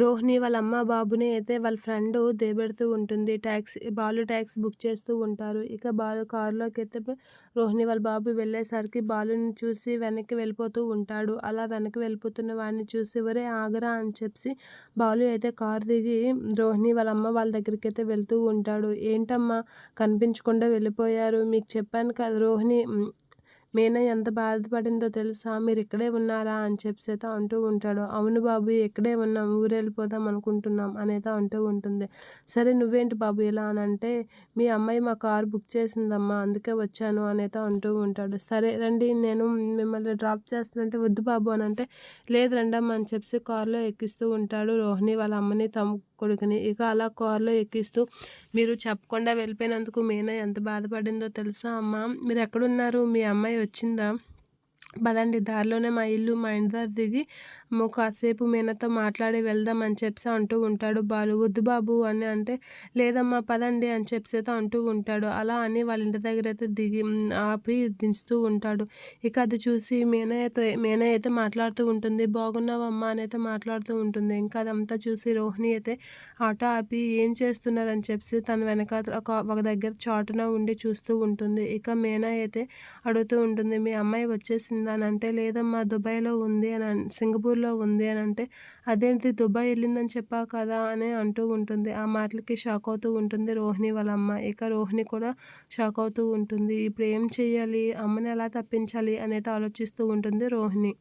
రోహిణి వాళ్ళ అమ్మ బాబుని అయితే వాళ్ళ ఫ్రెండ్ దేబెడుతూ ఉంటుంది. ట్యాక్సీ బాలు ట్యాక్సీ బుక్ చేస్తూ ఉంటారు. ఇక బాలు కారులోకి అయితే రోహిణి వాళ్ళ బాబు వెళ్ళేసరికి బాలుని చూసి వెనక్కి వెళ్ళిపోతూ ఉంటాడు. అలా వెనక్కి వెళ్ళిపోతున్న వాడిని చూసి ఒరే ఆగరా అని చెప్పి బాలు అయితే కారు దిగి రోహిణి వాళ్ళ అమ్మ వాళ్ళ దగ్గరికి అయితే వెళ్తూ ఉంటాడు. ఏంటమ్మా? కనిపించకుండా వెళ్ళిపోయారు. మీకు చెప్పాను కదా రోహిణి మీనా ఎంత బాధపడిందో తెలుసా? మీరు ఇక్కడే ఉన్నారా? అని చెప్పి అయితే అంటూ ఉంటాడు. అవును బాబు ఇక్కడే ఉన్నాం? ఊరు వెళ్ళిపోదాం అనుకుంటున్నాం అనేది అంటూ ఉంటుంది. సరే నువ్వేంటి బాబు ఇలా అని అంటే మీ అమ్మాయి మా కారు బుక్ చేసిందమ్మా అందుకే వచ్చాను అనేది అంటూ ఉంటాడు. సరే రండి నేను మిమ్మల్ని డ్రాప్ చేస్తానంటే వద్దు బాబు అని అంటే లేదు రండమ్మా అని చెప్పి కారులో ఎక్కిస్తూ ఉంటాడు రోహిణి. వాళ్ళ అమ్మని తమ కొడుకుని ఇక అలా కారులో ఎక్కిస్తూ మీరు చెప్పకుండా వెళ్ళిపోయినందుకు మీనా ఎంత బాధపడిందో తెలుసా అమ్మ? మీరు ఎక్కడున్నారు మీ అమ్మాయి వచ్చిందా? పదండి దారిలోనే మా ఇల్లు మా ఇంటి దగ్గర దిగి కాసేపు మీనతో మాట్లాడి వెళ్దాం అని చెప్పి అంటూ ఉంటాడు. బాలు వద్దు బాబు అని అంటే లేదమ్మా పదండి అని చెప్పి అంటూ ఉంటాడు. అలా అని వాళ్ళ ఇంటి దగ్గర అయితే దిగి ఆపి దించుతూ ఉంటాడు. ఇక అది చూసి మీనయ్యతో మీనయ్య అయితే మాట్లాడుతూ ఉంటుంది. బాగున్నావమ్మా అని అయితే మాట్లాడుతూ ఉంటుంది. ఇంకా అదంతా చూసి రోహిణి అయితే ఆటో ఆపి ఏం చేస్తున్నారని చెప్పి తన వెనక ఒక ఒక దగ్గర చాటున ఉండి చూస్తూ ఉంటుంది. ఇక మీనయ్య అయితే అడుగుతూ ఉంటుంది మీ అమ్మాయి వచ్చింది అని అంటే లేదమ్మా దుబాయ్లో ఉంది అని సింగపూర్లో ఉంది అని అంటే అదేంటి దుబాయ్ వెళ్ళిందని చెప్పా కదా అని అంటూ ఉంటుంది. ఆ మాటలకి షాక్ అవుతూ ఉంటుంది రోహిణి వాళ్ళ అమ్మ ఇక రోహిణి కూడా షాక్ అవుతూ ఉంటుంది. ఇప్పుడు ఏం చేయాలి అమ్మని ఎలా తప్పించాలి? అనేది ఆలోచిస్తూ ఉంటుంది రోహిణి.